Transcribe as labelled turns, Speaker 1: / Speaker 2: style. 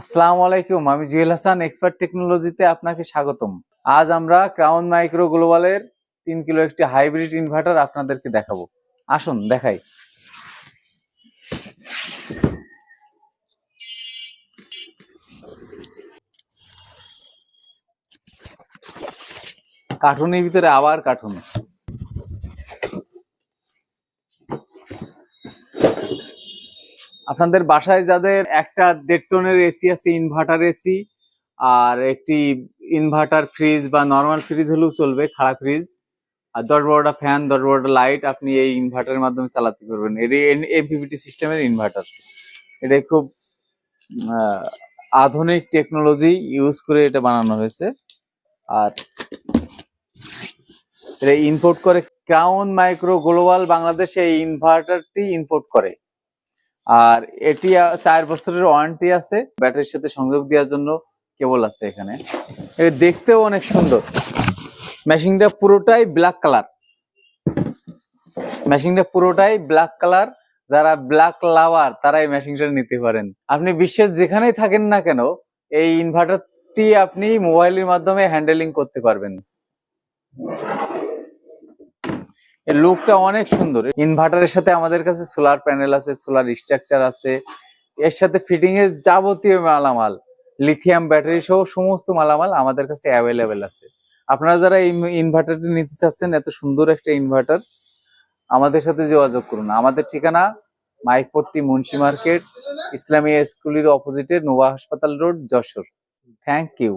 Speaker 1: আসসালামু আলাইকুম, আমি জুয়েল হাসান, এক্সপার্ট টেকনোলজিতে আপনাকে স্বাগতম। আজ আমরা ক্রাউন মাইক্রো গ্লোবালের তিন কিলো একটি হাইব্রিড ইনভার্টার আপনাদেরকে দেখাবো। আসুন, দেখাই। কার্টুনের ভিতরে আবার কার্টুন। আপনাদের বাসায় যাদের একটা দেড় টনের এসি আছে ইনভার্টার এসি, আর একটি ইনভার্টার ফ্রিজ বা নর্মাল ফ্রিজ হলেও চলবে, খাড়া ফ্রিজ আর দশ বারোটা ফ্যান দশ বারোটা লাইট আপনি এই ইনভার্টারের মাধ্যমে চালাতে পারবেন। এটি এমপিপিটি সিস্টেমের ইনভার্টার এটা খুব আধুনিক টেকনোলজি ইউজ করে এটা বানানো হয়েছে। আর এটা ইম্পোর্ট করে ক্রাউন মাইক্রো গ্লোবাল বাংলাদেশে এই ইনভার্টারটি ইম্পোর্ট করে। আর এটি চার বছরের ওয়ারেন্টি আছে। ব্যাটারির সাথে সংযোগ দেওয়ার জন্য কেবল আছে এখানে। এটা দেখতেও অনেক সুন্দর। মেশিনটা পুরোটাই ব্ল্যাক কালার মেশিনটা পুরোটাই ব্ল্যাক কালার যারা ব্ল্যাক লাভার তারা এই মেশিনটা নিতে পারেন। আপনি বিশ্বের যেখানেই থাকেন না কেন, এই ইনভার্টারটি আপনি মোবাইলের মাধ্যমে হ্যান্ডেলিং করতে পারবেন। লুকটা অনেক সুন্দর। ইনভার্টারের সাথে আমাদের কাছে সোলার প্যানেল আছে সোলার স্ট্রাকচার আছে। এর সাথে ফিটিং এর যাবতীয় মালামাল লিথিয়াম ব্যাটারি সহ সমস্ত মালামাল আমাদের কাছে অ্যাভেলেবেল আছে। আপনারা যারা এই ইনভার্টারটি নিতে চাচ্ছেন, এত সুন্দর একটা ইনভার্টার আমাদের সাথে যোগাযোগ করুন। আমাদের ঠিকানা মাইকপট্টি মুন্সি মার্কেট ইসলামিয়া স্কুলের অপোজিটে নোভা হাসপাতাল রোড, যশোর। Thank you